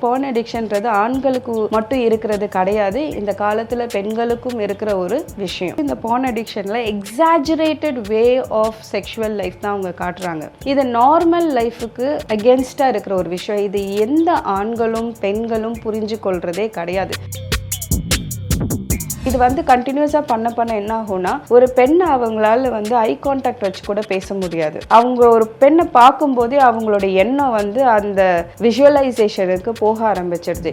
Phone அடிக்ஷன்றது ஆண்களுக்கு மட்டும் இருக்கிறது கிடையாது. இந்த காலத்தில் பெண்களுக்கும் இருக்கிற ஒரு விஷயம். இந்த phone அடிக்ஷனில் exaggerated way of sexual life தான் அவங்க காட்டுறாங்க. இது நார்மல் லைஃபுக்கு அகேன்ஸ்டாக இருக்கிற ஒரு விஷயம். இது எந்த ஆண்களும் பெண்களும் புரிஞ்சு கொள்றதே கிடையாது. இது வந்து கண்டினியூஸாக பண்ண பண்ண என்ன ஆகும்னா ஒரு பெண் அவங்களால வந்து ஐ கான்டாக்ட் வச்சு கூட பேச முடியாது. அவங்க ஒரு பெண்ணை பார்க்கும்போதே அவங்களோட எண்ணம் வந்து அந்த விஷுவலைசேஷனுக்கு போக ஆரம்பிச்சிடுது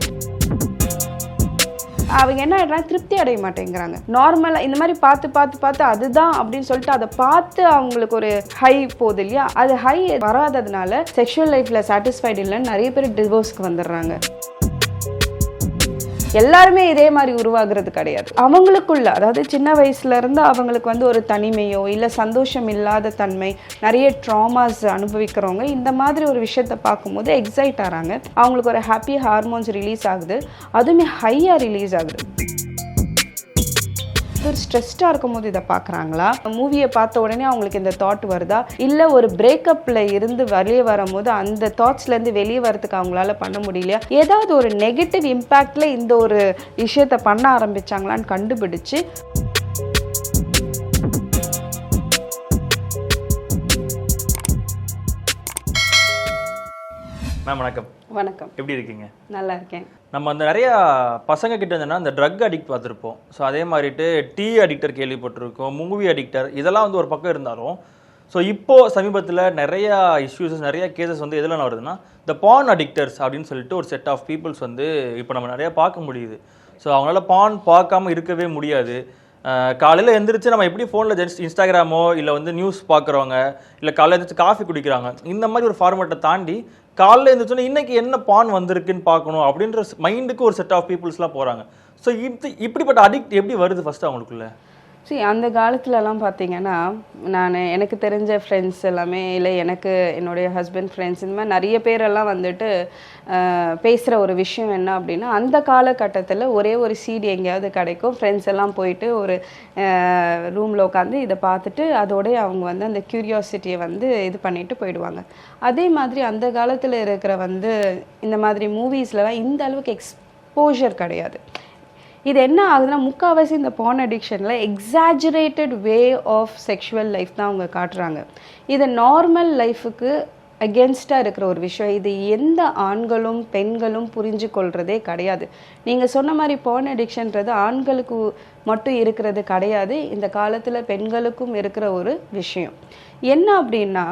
அவங்க என்ன ஆயிடுறாங்க? திருப்தி அடைய மாட்டேங்கிறாங்க. நார்மலாக இந்த மாதிரி பார்த்து பார்த்து பார்த்து அதுதான் அப்படின்னு சொல்லிட்டு அதை பார்த்து அவங்களுக்கு ஒரு ஹை போகுது இல்லையா? அது ஹை வராததுனால செக்ஷுவல் லைஃப்பில் சாட்டிஸ்ஃபைடு இல்லைன்னு நிறைய பேர் டிவோர்ஸ்க்கு வந்துடுறாங்க. எல்லாருமே இதே மாதிரி உருவாகிறது கிடையாது. அவங்களுக்குள்ள அதாவது சின்ன வயசுல இருந்து அவங்களுக்கு வந்து ஒரு தனிமையோ இல்லை சந்தோஷம் இல்லாத தன்மை நிறைய ட்ராமாஸ் அனுபவிக்கிறவங்க இந்த மாதிரி ஒரு விஷயத்த பார்க்கும்போது எக்ஸைட் ஆகிறாங்க அவங்களுக்கு ஒரு ஹாப்பி ஹார்மோன்ஸ் ரிலீஸ் ஆகுது. அதுவுமே ஹையாக ரிலீஸ் ஆகுது. ஒரு ஸ்ட்ரெஸ்டாக இருக்கும்போது இதை பார்க்குறாங்களா? மூவியை பார்த்த உடனே அவங்களுக்கு இந்த தாட் வருதா? இல்லை ஒரு பிரேக்கப்பில் இருந்து வெளியே வரும்போது அந்த தாட்ஸ்லேருந்து வெளியே வரதுக்கு அவங்களால பண்ண முடியலையா? ஏதாவது ஒரு நெகட்டிவ் இம்பேக்டில் இந்த ஒரு விஷயத்த பண்ண ஆரம்பிச்சாங்களான்னு கண்டுபிடிச்சு மேம் வணக்கம். வணக்கம். எப்படி இருக்கீங்க? நல்லா இருக்கேன். நம்ம அந்த நிறைய பசங்க கிட்ட இருந்தோம்னா அந்த ட்ரக் அடிக்ட் பார்த்துருப்போம். ஸோ அதே மாதிரிட்டு டீ அடிக்டர் கேள்விப்பட்டிருக்கோம் மூவி அடிக்டர் இதெல்லாம் வந்து ஒரு பக்கம் இருந்தாலும் ஸோ இப்போ சமீபத்தில் நிறைய இஷ்யூஸஸ் நிறைய கேசஸ் வந்து எதில் வருதுன்னா இந்த பான் அடிக்டர்ஸ் அப்படின்னு சொல்லிட்டு ஒரு செட் ஆஃப் பீப்புள்ஸ் வந்து இப்போ நம்ம நிறைய பார்க்க முடியுது. ஸோ அவங்களால பான் பார்க்காம இருக்கவே முடியாது. காலையில் எந்திரிச்சு நம்ம எப்படி ஃபோனில் ஜஸ்ட் இன்ஸ்டாகிராமோ இல்லை வந்து நியூஸ் பார்க்குறவங்க இல்லை காலையில் எந்திரிச்சு காஃபி குடிக்கிறாங்க இந்த மாதிரி ஒரு ஃபார்மேட்டை தாண்டி காலைல எழுந்திரிச்சோன்னா இன்னைக்கு என்ன பான் வந்திருக்குன்னு பார்க்கணும் அப்படின்ற மைண்டுக்கு ஒரு செட் ஆஃப் பீப்புள்ஸ்லாம் போகிறாங்க ஸோ இது இப்படிப்பட்ட அடிக்ட் எப்படி வருது ஃபர்ஸ்ட் அவங்களுக்குள்ள? சரி அந்த காலத்துலலாம் பார்த்தீங்கன்னா நான் எனக்கு தெரிஞ்ச ஃப்ரெண்ட்ஸ் எல்லாமே இல்லை எனக்கு என்னுடைய ஹஸ்பண்ட் ஃப்ரெண்ட்ஸ் இந்த மாதிரி நிறைய பேரெல்லாம் வந்துட்டு பேசுகிற ஒரு விஷயம் என்ன அப்படின்னா அந்த காலகட்டத்தில் ஒரே ஒரு சீடி எங்கேயாவது கிடைக்கும். ஃப்ரெண்ட்ஸ் எல்லாம் போயிட்டு ஒரு ரூமில் உட்காந்து இதை பார்த்துட்டு அதோடய அவங்க வந்து அந்த க்யூரியாசிட்டியை வந்து இது பண்ணிட்டு போயிடுவாங்க. அதே மாதிரி அந்த காலத்தில் இருக்கிற வந்து இந்த மாதிரி மூவிஸ்லலாம் இந்த அளவுக்கு எக்ஸ்போஷர் கிடையாது. இது என்ன ஆகுதுன்னா முக்கால்வாசி இந்த porn அடிக்ஷனில் exaggerated way of sexual life தான் அவங்க காட்டுறாங்க. இது நார்மல் லைஃபுக்கு அகேன்ஸ்டாக இருக்கிற ஒரு விஷயம். இது எந்த ஆண்களும் பெண்களும் புரிஞ்சு கொள்றதே கிடையாது. நீங்கள் சொன்ன மாதிரி போன் அடிக்ஷன்றது ஆண்களுக்கு மட்டும் இருக்கிறது கிடையாது. இந்த காலத்தில் பெண்களுக்கும் இருக்கிற ஒரு விஷயம். என்ன அப்படின்னா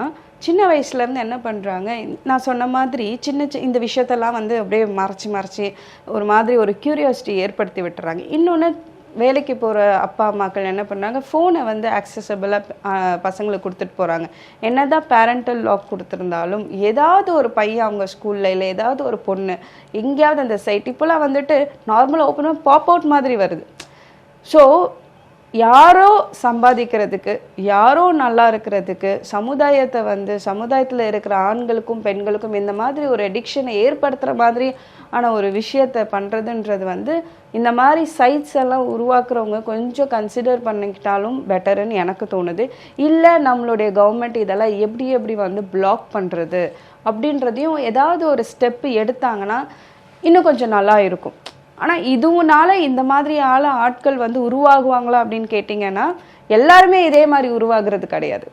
சின்ன வயசுலேருந்து என்ன பண்ணுறாங்க நான் சொன்ன மாதிரி சின்ன சி இந்த விஷயத்தெல்லாம் வந்து அப்படியே மறைச்சி மறைச்சி ஒரு மாதிரி ஒரு க்யூரியாசிட்டி ஏற்படுத்தி விட்டுறாங்க. இன்னொன்று வேலைக்கு போகிற அப்பா அம்மாக்கள் என்ன பண்ணுறாங்க ஃபோனை வந்து ஆக்சசபிளாக பசங்களுக்கு கொடுத்துட்டு போகிறாங்க என்ன தான் பேரண்டல் லாக் கொடுத்துருந்தாலும் ஏதாவது ஒரு பையன் அவங்க ஸ்கூலில் இல்லை ஏதாவது ஒரு பொண்ணு எங்கேயாவது அந்த சைட் இப்போலாம் வந்துட்டு நார்மலாக ஓப்பனாக பாப் அவுட் மாதிரி வருது. ஸோ யாரோ சம்பாதிக்கிறதுக்கு யாரோ நல்லா இருக்கிறதுக்கு சமுதாயத்தை வந்து சமுதாயத்தில் இருக்கிற ஆண்களுக்கும் பெண்களுக்கும் இந்த மாதிரி ஒரு அடிக்ஷனை ஏற்படுத்துகிற மாதிரி ஆனால் ஒரு விஷயத்தை பண்ணுறதுன்றது வந்து இந்த மாதிரி சைட்ஸ் எல்லாம் உருவாக்குறவங்க கொஞ்சம் கன்சிடர் பண்ணிக்கிட்டாலும் பெட்டருன்னு எனக்கு தோணுது. இல்லை நம்மளுடைய கவர்மெண்ட் இதெல்லாம் எப்படி எப்படி வந்து பிளாக் பண்ணுறது அப்படின்றதையும் ஏதாவது ஒரு ஸ்டெப்பு எடுத்தாங்கன்னா இன்னும் கொஞ்சம் நல்லா இருக்கும். ஆனால் இதுவுனால இந்த மாதிரியால ஆட்கள் வந்து உருவாகுவாங்களா அப்படின்னு கேட்டிங்கன்னா எல்லாருமே இதே மாதிரி உருவாகிறது கிடையாது.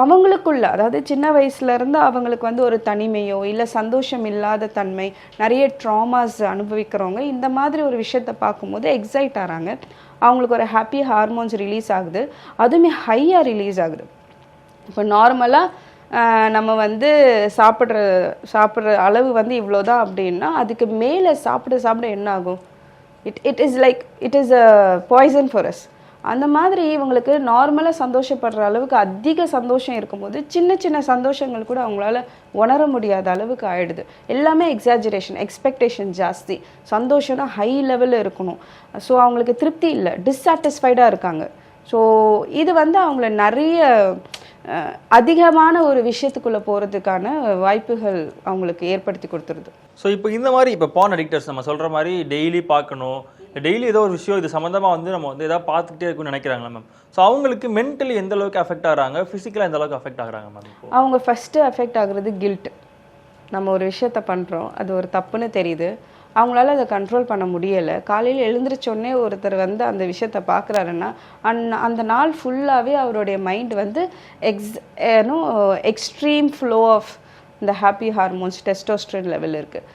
அவங்களுக்குள்ள அதாவது சின்ன வயசுல இருந்து அவங்களுக்கு வந்து ஒரு தனிமையோ இல்லை சந்தோஷம் இல்லாத தன்மை நிறைய ட்ராமாஸ் அனுபவிக்கிறவங்க இந்த மாதிரி ஒரு விஷயத்த பார்க்கும்போது எக்ஸைட் ஆகிறாங்க அவங்களுக்கு ஒரு ஹாப்பி ஹார்மோன்ஸ் ரிலீஸ் ஆகுது. அதுவுமே ஹையாக ரிலீஸ் ஆகுது. இப்போ நார்மலாக நம்ம வந்து சாப்பிட்ற சாப்பிட்ற அளவு வந்து இவ்வளோதான் அப்படின்னா அதுக்கு மேலே சாப்பிட சாப்பிட என்ன ஆகும்? It it is like it is a poison for us அந்த மாதிரி இவங்களுக்கு நார்மலாக சந்தோஷப்படுற அளவுக்கு அதிக சந்தோஷம் இருக்கும்போது சின்ன சின்ன சந்தோஷங்கள் கூட அவங்களால உணர முடியாத அளவுக்கு ஆயிடுது. எல்லாமே எக்ஸாஜரேஷன் எக்ஸ்பெக்டேஷன் ஜாஸ்தி. சந்தோஷம்னா ஹை லெவலில் இருக்கணும். ஸோ அவங்களுக்கு திருப்தி இல்லை டிஸ்சாட்டிஸ்ஃபைடாக இருக்காங்க. ஸோ இது வந்து அவங்கள நிறைய அதிகமான ஒரு விஷயத்துக்குள்ளே போகிறதுக்கான வாய்ப்புகள் அவங்களுக்கு ஏற்படுத்தி கொடுத்துருது. ஸோ இப்போ இந்த மாதிரி இப்போ பான் அடிக்டர்ஸ் நம்ம சொல்கிற மாதிரி டெய்லி பார்க்கணும். டெய்லி ஏதோ ஒரு விஷயம் இது சம்மந்தமாக வந்து நம்ம வந்து ஏதாவது பார்த்துக்கிட்டே இருக்கும்னு நினைக்கிறாங்களா மேம் ஸோ அவங்களுக்கு மென்டலி எந்த அளவுக்கு அஃபெக்ட் ஆகுறாங்க? ஃபிசிக்கலாக எந்த அளவுக்கு அஃபெக்ட் ஆகுறாங்க மேம் அவங்க ஃபஸ்ட்டு அஃபெக்ட் ஆகுறது கில்ட் நம்ம ஒரு விஷயத்த பண்ணுறோம் அது ஒரு தப்புன்னு தெரியுது. அவங்களால அதை கண்ட்ரோல் பண்ண முடியலை. காலையில் எழுந்திரிச்சோடனே ஒருத்தர் வந்து அந்த விஷயத்த பார்க்குறாருன்னா அந் அந்த நாள் ஃபுல்லாகவே அவருடைய மைண்ட் வந்து எக்ஸ் ஏனோ எக்ஸ்ட்ரீம் ஃப்ளோ ஆஃப் இந்த ஹாப்பி ஹார்மோன்ஸ் டெஸ்டோஸ்ட்ரன் லெவல் இருக்குது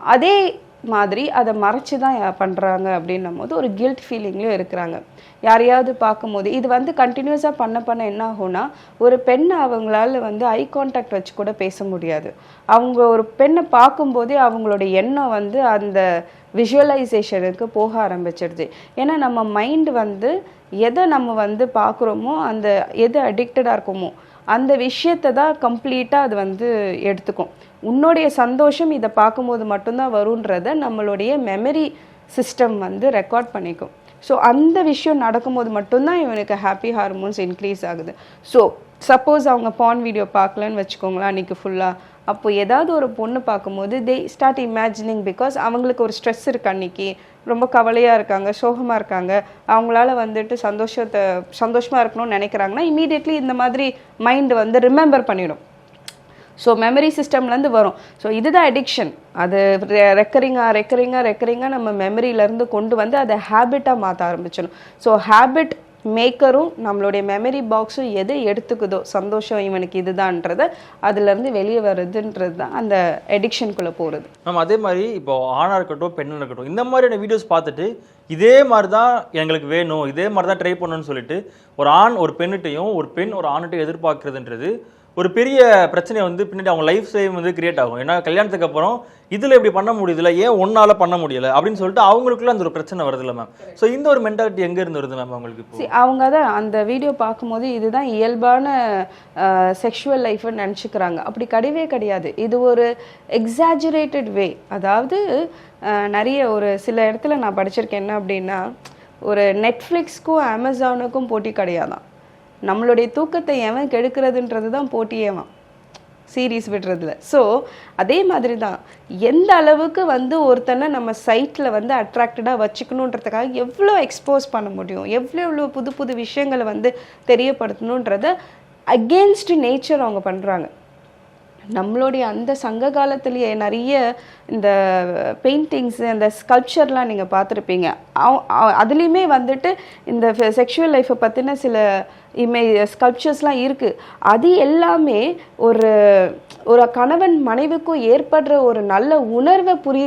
அதே மாதிரி அதை மறைச்சு தான் பண்ணுறாங்க அப்படின்னும் போது ஒரு கில்ட் ஃபீலிங்லேயும் இருக்கிறாங்க. யாரையாவது பார்க்கும்போது இது வந்து கண்டினியூஸாக பண்ண பண்ண என்ன ஆகும்னா ஒரு பெண்ணை அவங்களால வந்து ஐ கான்டாக்ட் வச்சு கூட பேச முடியாது. அவங்க ஒரு பெண்ணை பார்க்கும்போதே அவங்களோட எண்ணம் வந்து அந்த விஷுவலைசேஷனுக்கு போக ஆரம்பிச்சிடுது ஏன்னா நம்ம மைண்ட் வந்து எதை நம்ம வந்து பார்க்குறோமோ அந்த எது அடிக்டடாக இருக்குமோ அந்த விஷயத்தை தான் கம்ப்ளீட்டாக அது வந்து எடுத்துக்கும். உன்னுடைய சந்தோஷம் இதை பார்க்கும்போது மட்டும்தான் வரும்ன்றத நம்மளுடைய மெமரி சிஸ்டம் வந்து ரெக்கார்ட் பண்ணிக்கும். ஸோ அந்த விஷயம் நடக்கும்போது மட்டும்தான் இவனுக்கு ஹாப்பி ஹார்மோன்ஸ் இன்க்ரீஸ் ஆகுது. ஸோ சப்போஸ் அவங்க பான் வீடியோ பார்க்கலன்னு வச்சுக்கோங்களேன் அன்றைக்கி ஃபுல்லாக அப்போ ஏதாவது ஒரு பொண்ணு பார்க்கும்போது தே ஸ்டார்ட் இமேஜினிங் பிகாஸ் அவங்களுக்கு ஒரு ஸ்ட்ரெஸ் இருக்கு அன்னைக்கு. ரொம்ப கவலையாக இருக்காங்க சோகமாக இருக்காங்க. அவங்களால வந்துட்டு சந்தோஷத்தை சந்தோஷமாக இருக்கணும்னு நினைக்கிறாங்கன்னா இமீடியட்லி இந்த மாதிரி மைண்ட் வந்து ரிமெம்பர் பண்ணிடும். ஸோ மெமரி சிஸ்டம்லேருந்து வரும். ஸோ இதுதான் அடிக்ஷன் அது ரெக்கரிங்காக ரெக்கரிங்காக ரெக்கரிங்காக நம்ம மெமரியிலேருந்து கொண்டு வந்து அதை ஹேபிட்டாக மாற்ற ஆரம்பிச்சிடும் ஸோ ஹேபிட் மேக்கரும் நம்மளுடைய மெமரி பாக்ஸும் எதை எடுத்துக்குதோ சந்தோஷம் இவனுக்கு இதுதான்றத அதுலேருந்து வெளியே வருதுன்றது தான் அந்த எடிக்ஷனுக்குள்ளே போகிறது நம்ம அதே மாதிரி இப்போ ஆணாக இருக்கட்டும் பெண்ணாக இருக்கட்டும் இந்த மாதிரியான வீடியோஸ் பார்த்துட்டு இதே மாதிரி தான் எங்களுக்கு வேணும் இதே மாதிரி தான் ட்ரை பண்ணணும்னு சொல்லிட்டு ஒரு ஆண் ஒரு பெண்ணிட்டையும் ஒரு பெண் ஒரு ஆணுகிட்டையும் எதிர்பார்க்குறதுன்றது ஒரு பெரிய பிரச்சனையை வந்து பின்னாடி அவங்க லைஃப் சேம் வந்து கிரியேட் ஆகும். ஏன்னா கல்யாணத்துக்கு அப்புறம் இதில் இப்படி பண்ண முடியுதுல ஏன் ஒன்னால பண்ண முடியல? அப்படின்னு சொல்லிட்டு அவங்களுக்குள்ள அந்த ஒரு பிரச்சனை வருதுல்ல மேம் ஸோ இந்த ஒரு மென்டாலிட்டி எங்க இருந்து வருது மேம் அவங்களுக்கு அவங்க தான் அந்த வீடியோ பார்க்கும்போது இதுதான் இயல்பான செக்ஷுவல் லைஃப்னு நினச்சிக்கிறாங்க. அப்படி கிடையவே கிடையாது. இது ஒரு எக்ஸாஜுரேட்டட் வே அதாவது நிறைய ஒரு சில இடத்துல நான் படிச்சிருக்கேன் என்ன அப்படின்னா ஒரு நெட்ஃப்ளிக்ஸ்க்கும் அமேசானுக்கும் போட்டி கிடையாதான். நம்மளுடைய தூக்கத்தை எவன் கெடுக்கிறதுன்றது தான் போட்டியேவான் சீரீஸ் விடுறதுல. ஸோ அதே மாதிரி தான் எந்த அளவுக்கு வந்து ஒருத்தனை நம்ம சைட்டில் வந்து அட்ராக்டடாக வச்சுக்கணுன்றதுக்காக எவ்வளோ எக்ஸ்போஸ் பண்ண முடியும்? எவ்வளோ எவ்வளோ புது புது விஷயங்களை வந்து தெரியப்படுத்தணுன்றத அகேன்ஸ்ட் நேச்சர் அவங்க பண்ணுறாங்க நம்மளுடைய அந்த சங்க காலத்திலேயே நிறைய இந்த பெயிண்டிங்ஸ் அந்த ஸ்கல்ப்சர்லாம் நீங்கள் பார்த்துருப்பீங்க. அதுலேயுமே வந்துட்டு இந்த செக்ஷுவல் லைஃப்பை பற்றின சில இமே ஸ்கல்ப்சர்ஸ்லாம் இருக்குது அது எல்லாமே ஒரு ஒரு கணவன் மனைவிக்கும் ஏற்படுற ஒரு நல்ல உணர்வை புரிய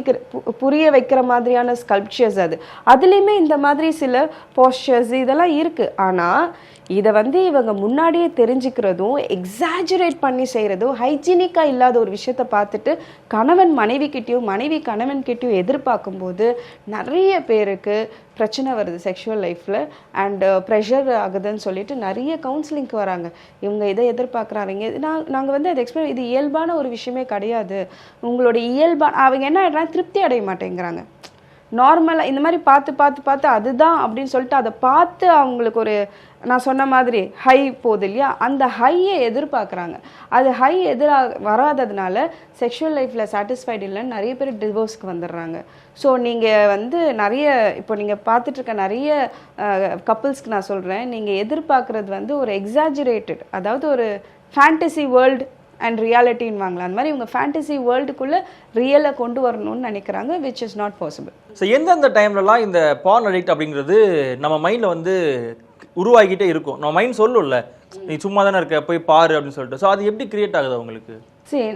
புரிய வைக்கிற மாதிரியான ஸ்கல்ப்சர்ஸ் அது. அதுலேயுமே இந்த மாதிரி சில போஸ்டர்ஸ் இதெல்லாம் இருக்குது ஆனால் இதை வந்து இவங்க முன்னாடியே தெரிஞ்சுக்கிறதும் எக்ஸாஜுரேட் பண்ணி செய்கிறதும் ஹைஜீனிக்காக இல்லாத ஒரு விஷயத்த பார்த்துட்டு கணவன் மனைவிக்கிட்டேயும் மனைவி கணவன்கிட்டயும் எதிர்பார்க்கும்போது நிறைய பேருக்கு பிரச்சனை வருது செக்ஷுவல் லைஃப்பில் அண்டு ப்ரெஷர் ஆகுதுன்னு சொல்லிட்டு நிறைய கவுன்சிலிங்க்கு வராங்க. இவங்க இதை எதிர்பார்க்குறாங்க. நான் நாங்கள் வந்து அதை எக்ஸ்பிளைன் இது இயல்பான ஒரு விஷயமே கிடையாது. உங்களுடைய இயல்பா அவங்க என்ன ஆகிடுறாங்க திருப்தி அடைய மாட்டேங்கிறாங்க. நார்மலாக இந்த மாதிரி பார்த்து பார்த்து பார்த்து அதுதான் அப்படின்னு சொல்லிட்டு அதை பார்த்து அவங்களுக்கு ஒரு நான் சொன்ன மாதிரி ஹை போகுது இல்லையா? அந்த ஹையை எதிர்பார்க்குறாங்க. அது ஹை எதிராக வராததுனால செக்ஷுவல் லைஃப்பில் சாட்டிஸ்ஃபைடு இல்லைன்னு நிறைய பேர் டிவோர்ஸ்க்கு வந்துடுறாங்க. ஸோ நீங்கள் வந்து நிறைய இப்போ நீங்கள் பார்த்துட்ருக்க நிறைய கப்புள்ஸ்க்கு நான் சொல்கிறேன் நீங்கள் எதிர்பார்க்குறது வந்து ஒரு எக்ஸாஜுரேட்டட் அதாவது ஒரு ஃபேண்டசி வேர்ல்டு அண்ட் ரியாலிட்டின்னு வாங்கலாம். அந்த மாதிரி இவங்க ஃபேண்டசி வேர்ல்டுக்குள்ளே ரியலை கொண்டு வரணும்னு நினைக்கிறாங்க which is not possible so எந்தெந்த டைம்லலாம் இந்த பான் அடிக்ட் அப்படிங்கிறது நம்ம மைண்டில் வந்து உருவாகிட்டே இருக்கும். நம்ம மைண்ட் சொல்லும்ல நீ சும்மா தானே இருக்க போய் பாரு அப்படின்னு சொல்லிட்டு. ஸோ அது எப்படி கிரியேட் ஆகுது அவங்களுக்கு? சரி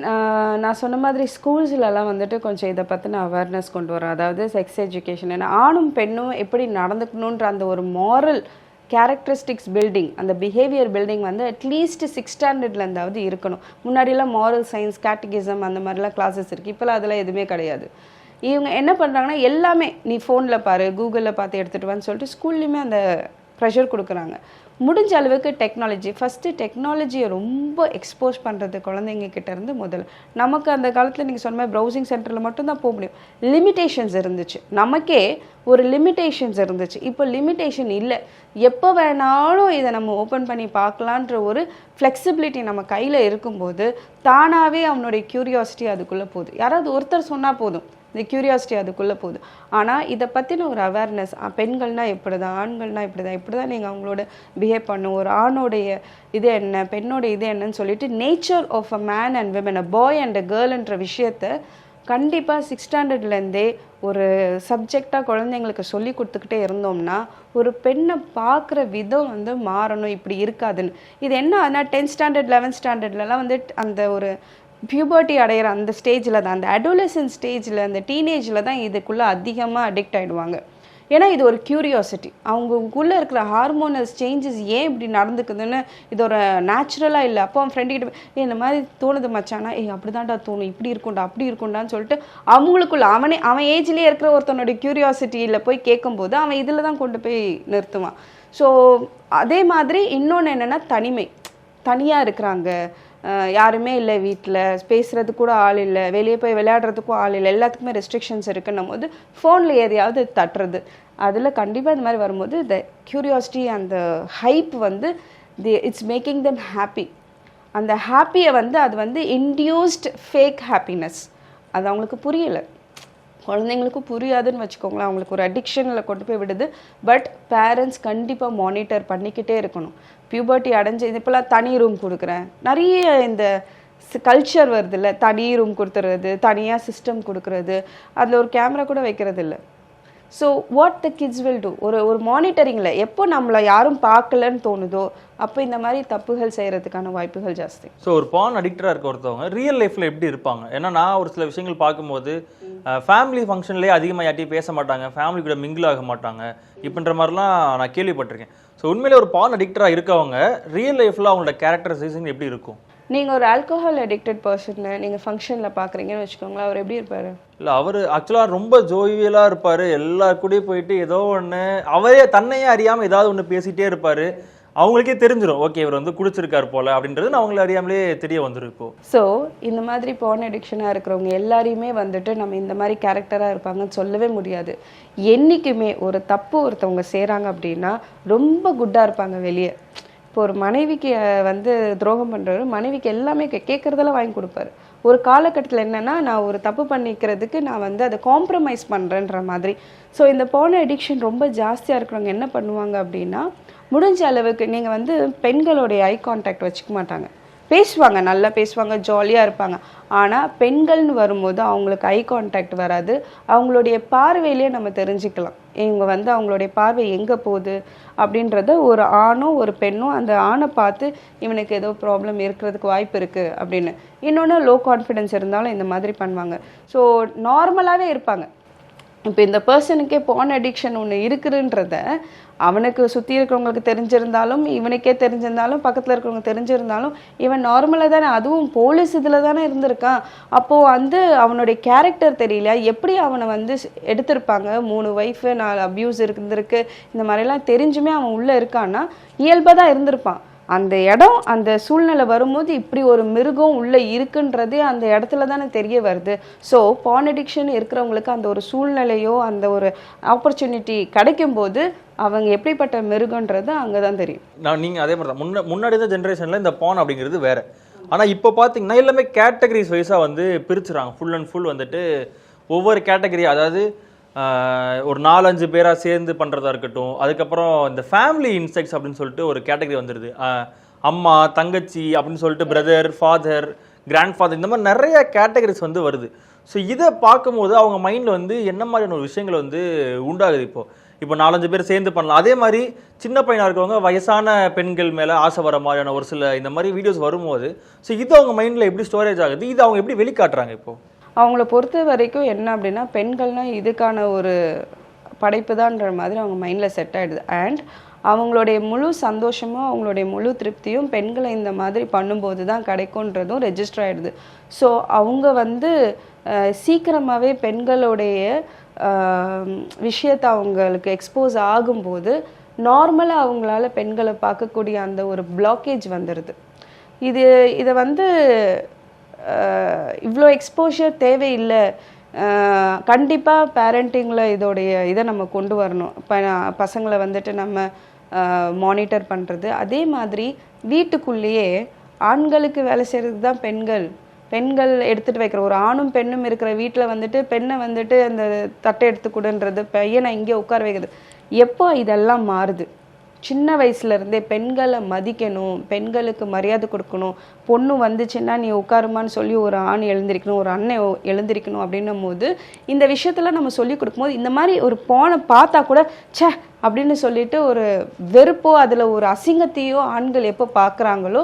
நான் சொன்ன மாதிரி ஸ்கூல்ஸ்லலாம் வந்துட்டு கொஞ்சம் இதை பற்றின அவேர்னஸ் கொண்டு வரோம். அதாவது செக்ஸ் எஜுகேஷன் ஏன்னா ஆணும் பெண்ணும் எப்படி நடந்துக்கணுன்ற அந்த ஒரு மாரல் கேரக்டரிஸ்டிக்ஸ் பில்டிங் அந்த பிஹேவியர் பில்டிங் வந்து அட்லீஸ்ட் சிக்ஸ் ஸ்டாண்டர்ட்லேருந்தாவது இருக்கணும். முன்னாடிலாம் மாரல் சயின்ஸ் கேட்டகிசம் அந்த மாதிரிலாம் கிளாஸஸ் இருக்குது இப்போலாம் அதெல்லாம் எதுவுமே கிடையாது. இவங்க என்ன பண்ணுறாங்கன்னா எல்லாமே நீ ஃபோனில் பாரு கூகுளில் பார்த்து எடுத்துகிட்டு வான்னு சொல்லிட்டு ஸ்கூல்லையுமே அந்த ப்ரெஷர் கொடுக்குறாங்க. முடிஞ்ச அளவுக்கு டெக்னாலஜி ஃபஸ்ட்டு டெக்னாலஜியை ரொம்ப எக்ஸ்போஸ் பண்ணுறது குழந்தைங்க கிட்டேருந்து முதல்ல. நமக்கு அந்த காலத்தில் நீங்கள் சொன்ன மாதிரி ப்ரௌசிங் சென்டரில் மட்டும்தான் போக முடியும். லிமிட்டேஷன்ஸ் இருந்துச்சு. நமக்கே ஒரு லிமிட்டேஷன்ஸ் இருந்துச்சு. இப்போ லிமிட்டேஷன் இல்லை. எப்போ வேணாலும் இதை நம்ம ஓப்பன் பண்ணி பார்க்கலான்ற ஒரு ஃப்ளெக்சிபிலிட்டி நம்ம கையில் இருக்கும்போது தானாகவே அவனுடைய க்யூரியாசிட்டி அதுக்குள்ளே போகுது. யாராவது ஒருத்தர் சொன்னால் போதும். இந்த க்யூரியாசிட்டி அதுக்குள்ளே போகுது. ஆனால் இதை பற்றின ஒரு அவேர்னஸ் பெண்கள்னால் இப்படி தான் ஆண்கள்னால் இப்படி தான் இப்படி தான் நீங்கள் அவங்களோட பிஹேவ் பண்ணும் ஒரு ஆணோடைய இது என்ன பெண்ணோட இது என்னன்னு சொல்லிட்டு nature of a man and women a boy and a கேர்ள்ன்ற விஷயத்த கண்டிப்பாக சிக்ஸ் ஸ்டாண்டர்ட்லேருந்தே ஒரு சப்ஜெக்டாக குழந்தைங்களுக்கு சொல்லி கொடுத்துக்கிட்டே இருந்தோம்னா ஒரு பெண்ணை பார்க்குற விதம் வந்து மாறணும் இப்படி இருக்காதுன்னு. இது என்ன ஆனால் டென்த் ஸ்டாண்டர்ட் லெவன்த் ஸ்டாண்டர்ட்லலாம் வந்து அந்த ஒரு பியூபர்ட்டி அடையிற அந்த ஸ்டேஜில் தான் அந்த அடோலசன் ஸ்டேஜில் அந்த டீனேஜில் தான் இதுக்குள்ளே அதிகமாக அடிக்ட் ஆகிடுவாங்க ஏன்னா இது ஒரு க்யூரியாசிட்டி அவங்களுக்குள்ளே இருக்கிற ஹார்மோனல்ஸ் சேஞ்சஸ் ஏன் இப்படி நடந்துக்குதுன்னு இது ஒரு நேச்சுரலாக இல்லை. அப்போ அவன் ஃப்ரெண்டு கிட்ட இந்த மாதிரி தோணுது மச்சானா? ஏய் அப்படி தான்டா தோணும். இப்படி இருக்கும்டா அப்படி இருக்கும்டான்னு சொல்லிட்டு அவங்களுக்குள்ள அவனே அவன் ஏஜ்லேயே இருக்கிற ஒருத்தனுடைய க்யூரியாசிட்டியில் போய் கேட்கும்போது அவன் இதில் தான் கொண்டு போய் நிறுத்துவான். ஸோ அதே மாதிரி இன்னொன்று என்னென்னா தனிமை. தனியாக இருக்கிறாங்க. யாருமே இல்லை வீட்டில். பேசுகிறது கூட ஆள் இல்லை. வெளியே போய் விளையாடுறதுக்கும் ஆள் இல்லை. எல்லாத்துக்குமே ரெஸ்ட்ரிக்ஷன்ஸ் இருக்குன்னும் போது ஃபோனில் எதையாவது தட்டுறது. அதில் கண்டிப்பாக இந்த மாதிரி வரும்போது இந்த க்யூரியாசிட்டி அந்த ஹைப் வந்து the it's making them happy அந்த ஹாப்பியை வந்து அது வந்து இன்டியூஸ்ட் ஃபேக் ஹாப்பினஸ் அது அவங்களுக்கு புரியலை. குழந்தைங்களுக்கும் புரியாதுன்னு வச்சுக்கோங்களேன். அவங்களுக்கு ஒரு அடிக்ஷனில் கொண்டு போய் விடுது. பட் பேரண்ட்ஸ் கண்டிப்பாக மானிட்டர் பண்ணிக்கிட்டே இருக்கணும். பியூபர்ட்டி அடைஞ்சு இது இப்போலாம் தனி ரூம் கொடுக்குறேன். நிறைய இந்த கல்ச்சர் வருதுல்ல தனி ரூம் கொடுத்துறது தனியாக சிஸ்டம் கொடுக்குறது அதில் ஒரு கேமரா கூட வைக்கிறது இல்லை so what the kids will do ஒரு ஒரு மானிட்டரிங்கில் எப்போ நம்மளை யாரும் பார்க்கலன்னு தோணுதோ அப்போ இந்த மாதிரி தப்புகள் செய்கிறதுக்கான வாய்ப்புகள் ஜாஸ்தி. ஸோ ஒரு பான் அடிக்டராக இருக்க ஒருத்தவங்க ரியல் லைஃப்பில் எப்படி இருப்பாங்க? ஏன்னா நான் ஒரு சில விஷயங்கள் பார்க்கும்போது ஃபேமிலி ஃபங்க்ஷன்லேயே அதிகமாக யார்ட்டையும் பேச மாட்டாங்க ஃபேமிலி கூட மிங்கிள் ஆக மாட்டாங்க. இப்படின்ற மாதிரிலாம் நான் கேள்விப்பட்டிருக்கேன். ஸோ உண்மையிலே ஒரு பான் அடிக்டராக இருக்கவங்க ரியல் லைஃப்பில் அவங்களோட கேரக்டரைசேஷன் எப்படி இருக்கும்? நீங்கள் ஒரு ஆல்கோஹால் அடிக்டட் பர்சனை நீங்கள் ஃபங்க்ஷனில் பார்க்குறீங்கன்னு வச்சுக்கோங்களேன் அவர் எப்படி இருப்பார்? இல்லை அவர் ஆக்சுவலாக ரொம்ப ஜோவியலாக இருப்பார். எல்லார் கூடயும் போயிட்டு ஏதோ ஒன்று அவரே தன்னையே அறியாமல் ஏதாவது ஒன்று பேசிகிட்டே இருப்பார். அவங்களுக்கே தெரிஞ்சிடும் ஓகே இவர் வந்து குடிச்சிருக்காரு போல அப்படின்றது அவங்கள அறியாமலே தெரிய வந்துடும் இப்போ ஸோ இந்த மாதிரி போன் அடிக்ஷனாக இருக்கிறவங்க எல்லாரையுமே வந்துட்டு நம்ம இந்த மாதிரி கேரக்டராக இருப்பாங்கன்னு சொல்லவே முடியாது. என்றைக்குமே ஒரு தப்பு ஒருத்தவங்க செய்கிறாங்க அப்படின்னா ரொம்ப குட்டாக இருப்பாங்க வெளியே. இப்போ ஒரு மனைவிக்கு வந்து துரோகம் பண்ணுறவர் மனைவிக்கு எல்லாமே கே கேட்குறதெல்லாம் வாங்கி கொடுப்பாரு. ஒரு காலகட்டத்தில் என்னென்னா நான் ஒரு தப்பு பண்ணிக்கிறதுக்கு நான் வந்து அதை காம்ப்ரமைஸ் பண்ணுறேன்ற மாதிரி. ஸோ இந்த போன அடிக்ஷன் ரொம்ப ஜாஸ்தியாக இருக்கிறவங்க என்ன பண்ணுவாங்க அப்படின்னா முடிஞ்ச அளவுக்கு நீங்கள் வந்து பெண்களுடைய ஐ கான்டாக்ட் வச்சுக்க மாட்டாங்க. பேசுவாங்க நல்லா பேசுவாங்க ஜாலியாக இருப்பாங்க. ஆனால் பெண்கள்னு வரும்போது அவங்களுக்கு ஐ கான்டாக்ட் வராது. அவங்களுடைய பார்வையிலே நம்ம தெரிஞ்சுக்கலாம். இவங்க வந்து அவங்களுடைய பார்வை எங்கே போகுது அப்படின்றத ஒரு ஆணும் ஒரு பெண்ணும் அந்த ஆணை பார்த்து இவனுக்கு ஏதோ ப்ராப்ளம் இருக்கிறதுக்கு வாய்ப்பு இருக்குது அப்படின்னு. இன்னொன்று லோ கான்ஃபிடென்ஸ் இருந்தாலும் இந்த மாதிரி பண்ணுவாங்க. ஸோ நார்மலாகவே இருப்பாங்க. இப்போ இந்த பர்சனுக்கே போன் அடிக்ஷன் ஒன்று இருக்குதுன்றத அவனுக்கு சுற்றி இருக்கிறவங்களுக்கு தெரிஞ்சிருந்தாலும் இவனுக்கே தெரிஞ்சிருந்தாலும் பக்கத்தில் இருக்கிறவங்க தெரிஞ்சிருந்தாலும் இவன் நார்மலாக தானே அதுவும் போலீஸ் இதில் தானே இருந்திருக்கான். அப்போது வந்து அவனுடைய கேரக்டர் தெரியல. எப்படி அவனை வந்து எடுத்திருப்பாங்க? மூணு ஒய்ஃபு நாலு அப்யூஸ் இருந்திருக்கு. இந்த மாதிரிலாம் தெரிஞ்சுமே அவன் உள்ளே இருக்கான்னா இயல்பாக தான் இருந்திருப்பான். அந்த இடம் அந்த சூழ்நிலை வரும்போது இப்படி ஒரு மிருகம் உள்ளே இருக்குன்றதே அந்த இடத்துல தானே தெரிய வருது. ஸோ பான் அடிக்ஷன் இருக்கிறவங்களுக்கு அந்த ஒரு சூழ்நிலையோ அந்த ஒரு ஆப்பர்ச்சுனிட்டி கிடைக்கும்போது அவங்க எப்படிப்பட்ட மிருகன்றது அங்கே தான் தெரியும். நான் நீங்கள் அதே மாதிரி தான். முன்ன முன்னாடி தான் ஜென்ரேஷனில் இந்த பான் அப்படிங்கிறது வேறு. ஆனால் இப்போ பார்த்தீங்கன்னா எல்லாமே கேட்டகரிஸ் வைஸாக வந்து பிரிச்சுறாங்க. ஃபுல் அண்ட் ஃபுல் வந்துட்டு ஒவ்வொரு கேட்டகரி அதாவது ஒரு நாலஞ்சு பேராக சேர்ந்து பண்ணுறதா இருக்கட்டும். அதுக்கப்புறம் இந்த ஃபேமிலி இன்செக்ட்ஸ் அப்படின்னு சொல்லிட்டு ஒரு கேட்டகரி வந்துடுது அம்மா தங்கச்சி அப்படின்னு சொல்லிட்டு பிரதர் ஃபாதர் கிராண்ட் ஃபாதர் இந்த மாதிரி நிறைய கேட்டகரிஸ் வந்து வருது. ஸோ இதை பார்க்கும்போது அவங்க மைண்டில் வந்து என்ன மாதிரியான ஒரு விஷயங்கள் வந்து உண்டாகுது இப்போது இப்போ நாலஞ்சு பேர் சேர்ந்து பண்ணலாம். அதே மாதிரி சின்ன பையனாக இருக்கவங்க வயசான பெண்கள் மேலே ஆசை வர மாதிரியான ஒரு சில இந்த மாதிரி வீடியோஸ் வரும்போது ஸோ இது அவங்க மைண்டில் எப்படி ஸ்டோரேஜ் ஆகுது? இது அவங்க எப்படி வெளிக்காட்டுறாங்க இப்போது அவங்கள பொறுத்த வரைக்கும் என்ன அப்படின்னா பெண்கள்னால் இதுக்கான ஒரு படைப்பு தான்ற மாதிரி அவங்க மைண்டில் செட் ஆகிடுது அண்ட் அவங்களுடைய முழு சந்தோஷமும் அவங்களுடைய முழு திருப்தியும் பெண்களை இந்த மாதிரி பண்ணும்போது தான் கிடைக்குன்றதும் ரெஜிஸ்டர் ஆகிடுது ஸோ அவங்க வந்து சீக்கிரமாகவே பெண்களுடைய விஷயத்தை அவங்களுக்கு எக்ஸ்போஸ் ஆகும்போது நார்மலாக அவங்களால பெண்களை பார்க்கக்கூடிய அந்த ஒரு பிளாக்கேஜ் வந்துடுது இது இதை வந்து இவ்வளோ எக்ஸ்போஷர் தேவையில்லை. கண்டிப்பாக பேரண்டிங்கில் இதோடைய இதை நம்ம கொண்டு வரணும். இப்போ பசங்களை வந்துட்டு நம்ம மானிட்டர் பண்ணுறது அதே மாதிரி வீட்டுக்குள்ளேயே ஆண்களுக்கு வேலை செய்கிறது தான் பெண்கள். பெண்கள் எடுத்துட்டு வைக்கிற ஒரு ஆணும் பெண்ணும் இருக்கிற வீட்டில் வந்துட்டு பெண்ணை வந்துட்டு அந்த தட்டை எடுத்து கொடுன்றது பையனை இங்கே உட்கார வைக்கிறது. எப்போ இதெல்லாம் மாறுது? சின்ன வயசுலேருந்தே பெண்களை மதிக்கணும் பெண்களுக்கு மரியாதை கொடுக்கணும். பொண்ணு வந்துச்சுன்னா நீ உட்காருமான்னு சொல்லி ஒரு ஆண் எழுந்திருக்கணும் ஒரு அண்ணன் எழுந்திருக்கணும் அப்படின்னும் போது இந்த விஷயத்துல நம்ம சொல்லி கொடுக்கும்போது இந்த மாதிரி ஒரு போனை பார்த்தா கூட ச்சே அப்படின்னு சொல்லிட்டு ஒரு வெறுப்போ அதில் ஒரு அசிங்கத்தையோ ஆண்கள் எப்போ பார்க்குறாங்களோ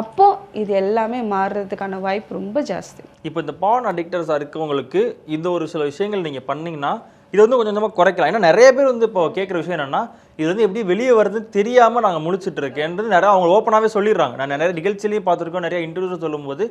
அப்போ இது எல்லாமே மாறுறதுக்கான வாய்ப்பு ரொம்ப ஜாஸ்தி. இப்போ இந்த பான் அடிக்டர்ஸாக இருக்கவங்களுக்கு இந்த ஒரு சில விஷயங்கள் நீங்கள் பண்ணிங்கன்னா இது வந்து கொஞ்சம் கொஞ்சமாக குறைக்கலாம். ஏன்னா நிறைய பேர் வந்து இப்போ கேட்குற விஷயம் என்னன்னா இது வந்து எப்படி வெளியே வருதுன்னு தெரியாமல் நாங்கள் முழிச்சிட்டு இருக்கேன்றது நிறைய அவங்க ஓப்பனாகவே சொல்லிடுறாங்க. நான் நிறைய நிகழ்ச்சியிலையும் பார்த்துருக்கோம். நிறைய இன்டர்வியூ சொல்லும்போது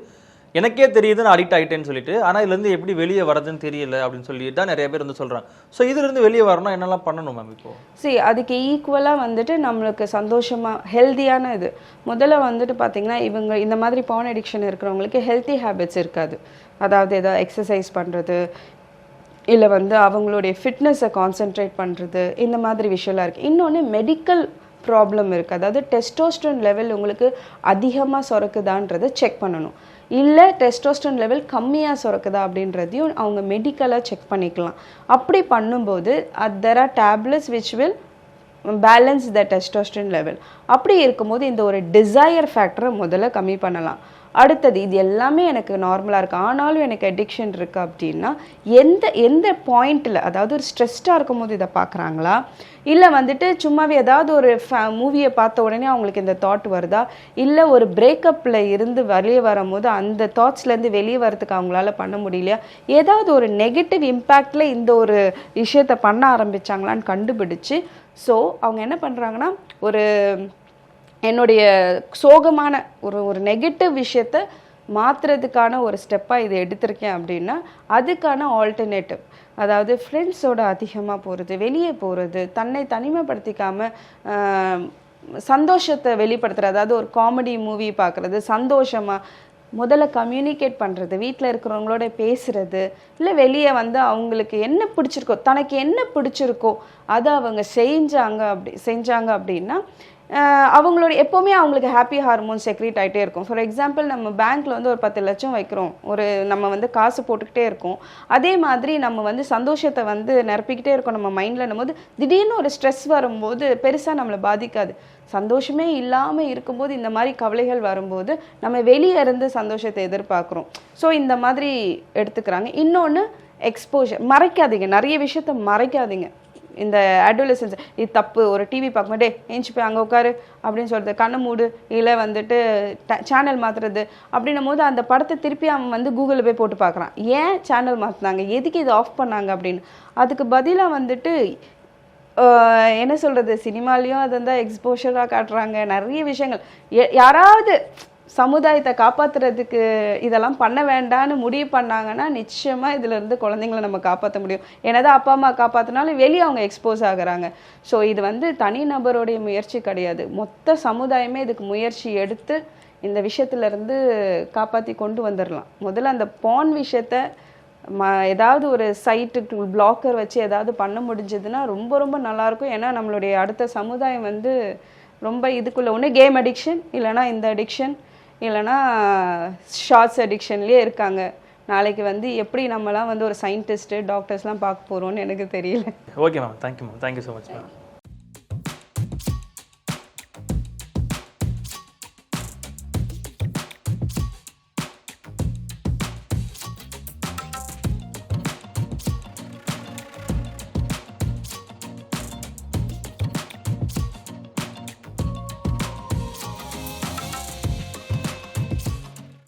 எனக்கே தெரியுது நான் அடிக்ட் ஆகிட்டேன்னு சொல்லிட்டு. ஆனால் இதுலேருந்து எப்படி வெளியே வரதுன்னு தெரியல அப்படின்னு சொல்லிட்டு தான் நிறைய பேர் வந்து சொல்கிறாங்க ஸோ இதுலேருந்து வெளியே வரணும் என்னெல்லாம் பண்ணணும் மேம் இப்போ? சரி அதுக்கு ஈக்குவலாக வந்துட்டு நம்மளுக்கு சந்தோஷமாக ஹெல்த்தியான இது. முதல்ல வந்துட்டு பார்த்தீங்கன்னா இவங்க இந்த மாதிரி பான் அடிக்ஷன் இருக்கிறவங்களுக்கு ஹெல்த்தி ஹேபிட்ஸ் இருக்காது. அதாவது ஏதாவது எக்ஸசைஸ் பண்ணுறது இல்லை வந்து அவங்களுடைய ஃபிட்னஸை கான்சென்ட்ரேட் பண்ணுறது இந்த மாதிரி விஷயம்லாம் இருக்குது இன்னொன்று மெடிக்கல் ப்ராப்ளம் இருக்குது அதாவது டெஸ்டோஸ்டன் லெவல் உங்களுக்கு அதிகமாக சுரக்குதான்றதை செக் பண்ணணும். இல்லை டெஸ்டோஸ்டன் லெவல் கம்மியாக சுரக்குதா அப்படின்றதையும் அவங்க மெடிக்கலாக செக் பண்ணிக்கலாம். அப்படி பண்ணும்போது there are tablets which will balance the testosterone level அப்படி இருக்கும்போது இந்த ஒரு டிசையர் ஃபேக்டரை முதல்ல கம்மி பண்ணலாம். அடுத்தது இது எல்லாமே எனக்கு நார்மலாக இருக்குது ஆனாலும் எனக்கு அடிக்ஷன் இருக்குது அப்படின்னா எந்த எந்த பாயிண்ட்டில் அதாவது ஒரு ஸ்ட்ரெஸ்டாக இருக்கும்போது இதை பார்க்குறாங்களா? இல்லை வந்துட்டு சும்மாவே ஏதாவது ஒரு ஃபே மூவியை பார்த்த உடனே அவங்களுக்கு இந்த தாட் வருதா? இல்லை ஒரு பிரேக்கப்பில் இருந்து வெளியே வரும்போது அந்த தாட்ஸ்லேருந்து வெளியே வரதுக்கு அவங்களால பண்ண முடியலையா? ஏதாவது ஒரு நெகட்டிவ் இம்பேக்டில் இந்த ஒரு விஷயத்தை பண்ண ஆரம்பிச்சாங்களான்னு கண்டுபிடிச்சு ஸோ அவங்க என்ன பண்ணுறாங்கன்னா ஒரு என்னுடைய சோகமான ஒரு ஒரு நெகட்டிவ் விஷயத்த மாற்றுறதுக்கான ஒரு ஸ்டெப்பாக இதை எடுத்திருக்கேன் அப்படின்னா அதுக்கான ஆல்டர்னேட்டிவ் அதாவது ஃப்ரெண்ட்ஸோட அதிகமாக போகிறது வெளியே போகிறது தன்னை தனிமைப்படுத்திக்காமல் சந்தோஷத்தை வெளிப்படுத்துகிறது அதாவது ஒரு காமெடி மூவி பார்க்குறது சந்தோஷமாக முதல்ல கம்யூனிகேட் பண்ணுறது வீட்டில் இருக்கிறவங்களோட பேசுகிறது இல்லை வெளியே வந்து அவங்களுக்கு என்ன பிடிச்சிருக்கோ தனக்கு என்ன பிடிச்சிருக்கோ அதை அவங்க செஞ்சாங்க அப்படி செஞ்சாங்க அப்படின்னா அவங்களோட எப்போவுமே அவங்களுக்கு ஹாப்பி ஹார்மோன் செக்ரீட் ஆகிட்டே இருக்கும். ஃபார் எக்ஸாம்பிள் நம்ம பேங்க்கில் வந்து ஒரு பத்து லட்சம் வைக்கிறோம். ஒரு நம்ம வந்து காசு போட்டுக்கிட்டே இருக்கோம். அதே மாதிரி நம்ம வந்து சந்தோஷத்தை வந்து நிரப்பிக்கிட்டே இருக்கோம் நம்ம மைண்டில் போது திடீர்னு ஒரு ஸ்ட்ரெஸ் வரும்போது பெருசாக நம்மளை பாதிக்காது. சந்தோஷமே இல்லாமல் இருக்கும்போது இந்த மாதிரி கவலைகள் வரும்போது நம்ம வெளியே இருந்து சந்தோஷத்தை எதிர்பார்க்குறோம். ஸோ இந்த மாதிரி எடுத்துக்கிறாங்க. இன்னொன்று எக்ஸ்போஷர் மறைக்காதீங்க. நிறைய விஷயத்த மறைக்காதீங்க. இந்த அட்வலசன்ஸ் இது தப்பு ஒரு டிவி பார்க்கும்போது ஏஞ்சி போய் அங்கே உட்காரு அப்படின்னு சொல்கிறது கண்ணை மூடு இல்லை வந்துட்டு சேனல் மாற்றுறது அப்படின்னும் போது அந்த படத்தை திருப்பி அவன் வந்து கூகுளில் போய் போட்டு பார்க்குறான். ஏன் சேனல் மாற்றினாங்க எதுக்கு இது ஆஃப் பண்ணாங்க அப்படின்னு. அதுக்கு பதிலாக வந்துட்டு என்ன சொல்கிறது சினிமாலேயும் அதை வந்து எக்ஸ்போஷராக காட்டுறாங்க. நிறைய விஷயங்கள். எ- யாராவது சமுதாயத்தை காப்பாற்றுறதுக்கு இதெல்லாம் பண்ண வேண்டாம்னு முடிவு பண்ணாங்கன்னா நிச்சயமாக இதுலேருந்து குழந்தைங்கள குழந்தைங்களை நம்ம காப்பாற்ற முடியும். என்னதான் அப்பா அம்மா காப்பாற்றினாலும் வெளியே அவங்க எக்ஸ்போஸ் ஆகுறாங்க. ஸோ இது வந்து தனிநபருடைய முயற்சி கிடையாது. மொத்த சமுதாயமே இதுக்கு முயற்சி எடுத்து இந்த விஷயத்துலேருந்து காப்பாற்றி கொண்டு வந்துடலாம் முதல்ல அந்த போன் விஷயத்த ம ஏதாவது ஒரு சைட்டு பிளாக்கர் வச்சு ஏதாவது பண்ண முடிஞ்சதுன்னா ரொம்ப ரொம்ப நல்லாயிருக்கும் ஏன்னா நம்மளுடைய அடுத்த சமுதாயம் வந்து ரொம்ப இதுக்குள்ளே ஒன்று கேம் அடிக்ஷன் இல்லைன்னா இந்த அடிக்ஷன் இல்லைன்னா ஷார்ட்ஸ் அடிக்ஷன்லேயே இருக்காங்க. நாளைக்கு வந்து எப்படி நம்மலாம் வந்து ஒரு சயின்டிஸ்ட்டு டாக்டர்ஸ்லாம் பார்க்க போகிறோம்னு எனக்கு தெரியல. Okay ma'am thank you ma'am thank you so much ma'am